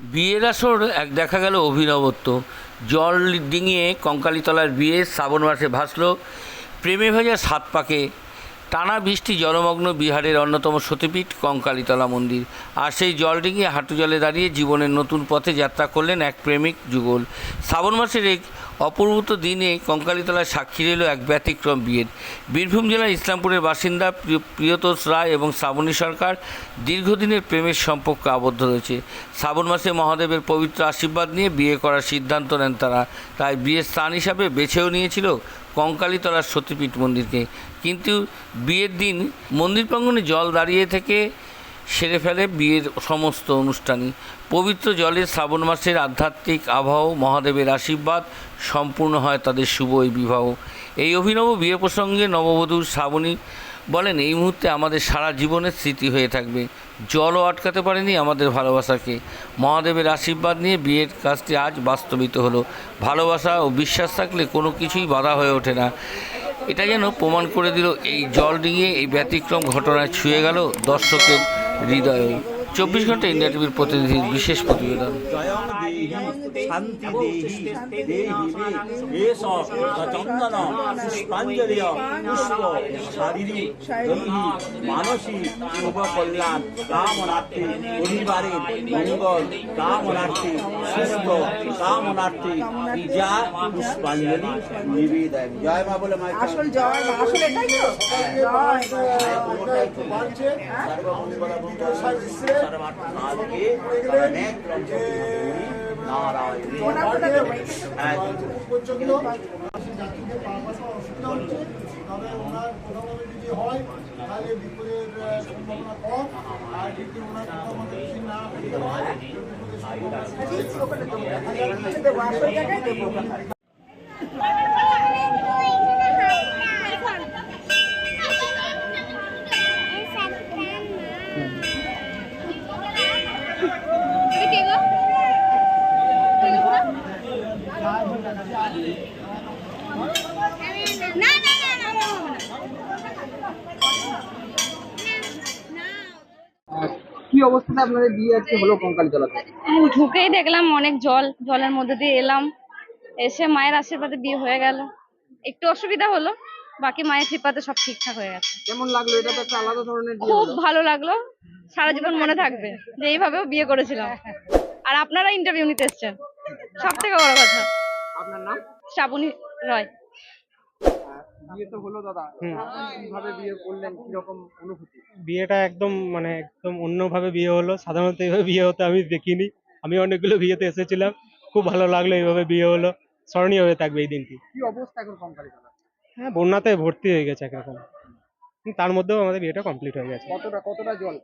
বিয়ের আসর এক দেখা গেল অভিনবত্ব। জল ডিঙিয়ে কঙ্কালীতলার বিয়ে শ্রাবণ মাসে ভাসল। প্রেমে ভেজা সাত পাকে। টানা বৃষ্টি জলমগ্ন বিহারের অন্যতম সতীপীঠ কঙ্কালীতলা মন্দির। আর সেই জল ডিঙিয়ে হাঁটু জলে দাঁড়িয়ে জীবনের নতুন পথে যাত্রা করলেন এক প্রেমিক যুগল। শ্রাবণ মাসের এক অপূর্বত দিনে কঙ্কালীতলায় সাক্ষী রইল এক ব্যতিক্রম বিয়ের বীরভূম জেলার ইসলামপুরের বাসিন্দা প্রিয়- প্রিয়তোষ রায় এবং শ্রাবণী সরকার দীর্ঘদিনের প্রেমের সম্পর্কে আবদ্ধ রয়েছে। শ্রাবণ মাসে মহাদেবের পবিত্র আশীর্বাদ নিয়ে বিয়ে করার সিদ্ধান্ত নেন তারা। তাই বিয়ের স্থান হিসাবে বেছেও নিয়েছিল কঙ্কালীতলার সতীপীঠ মন্দিরকে। কিন্তু বিয়ের দিন মন্দির প্রাঙ্গণে জল দাঁড়িয়ে থেকে সেরে ফেলে বিয়ের সমস্ত অনুষ্ঠানই। পবিত্র জলে শ্রাবণ মাসের আধ্যাত্মিক আবহাওয়া মহাদেবের আশীর্বাদ সম্পূর্ণ হয় তাদের শুভ এই বিবাহ। এই অভিনব বিয়ে প্রসঙ্গে নববধূ শ্রাবণী বলেন, এই মুহূর্তে আমাদের সারা জীবনের স্মৃতি হয়ে থাকবে। জলও আটকাতে পারেনি আমাদের ভালোবাসাকে। মহাদেবের আশীর্বাদ নিয়ে বিয়ের কাজটি আজ বাস্তবিত হলো। ভালোবাসা ও বিশ্বাস থাকলে কোনো কিছুই বাধা হয়ে ওঠে না। এটা যেন প্রমাণ করে দিল, এই জল ডিঙিয়ে এই ব্যতিক্রম ঘটনায় ছুঁয়ে গেল দর্শকের হৃদয়ে চব্বিশ ঘণ্টা ইন্ডিয়া টিভির প্রতিনিধির বিশেষ প্রতিবেদন। মে মানসিক শুভ কল্যাণ কামনার্থে পরিবারের মঙ্গল কামনার্থে সুস্থ কামনার্থে পূজা পুষ্পাঞ্জলি নিবেদন জয় মা বলে আসল জয় আসল এটাই তো জয় ওনার কথা তো বলি। তবে ওনার কোনোভাবে যদি হয় তাহলে বিপদের সম্ভাবনা কম আর যদি ওনার কোনোভাবে বেশি না হতে হয় কি অবস্থাতে আপনাদের বিয়ে আজকে হলো কঙ্কালী তলাতে ঢুকেই দেখলাম অনেক জল জলের মধ্যে দিয়ে এলাম। এসে মায়ের আশীর্বাদে বিয়ে হয়ে গেল। একটু অসুবিধা হলো বাকি মায়ের কৃপাতে সব ঠিকঠাক হয়ে গেছে। কেমন লাগল? এটা তো একটা আলাদা ধরনের বিয়ে খুব ভালো লাগল। সারা জীবন মনে থাকবে যে এইভাবেও বিয়ে করেছিলাম। আর আপনারা ইন্টারভিউ নিতে এসছেন। সব থেকে বড় কথা। আপনার নাম? শ্রাবণী রয়। বিয়ে তো হলো দাদা। কীভাবে বিয়ে করলেন? কীরকম অনুভূতি? বিয়েটা একদম মানে একদম অন্যভাবে বিয়ে হলো। সাধারণত এইভাবে বিয়ে হতে আমি দেখিনি। আমি অনেকগুলো বিয়েতে এসেছিলাম। খুব ভালো লাগল এইভাবে বিয়ে হলো। স্মরণীয় হয়ে থাকবে এই দিনটি। কি অবস্থা এখন তলা হ্যাঁ বন্যাতে ভর্তি হয়ে গেছে একরকম তার মধ্যেও আমাদের বিয়েটা কমপ্লিট হয়ে গেছে। কতটা কতটা জল?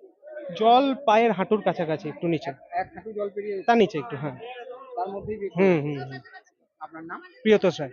জল পায়ের হাঁটুর কাছাকাছি একটু নিচে। এক হাঁটু জল পেরিয়ে তার নিচে একটু হ্যাঁ। তার মধ্যেই হুম হুম। আপনার নাম? প্রিয়তোষ রায়।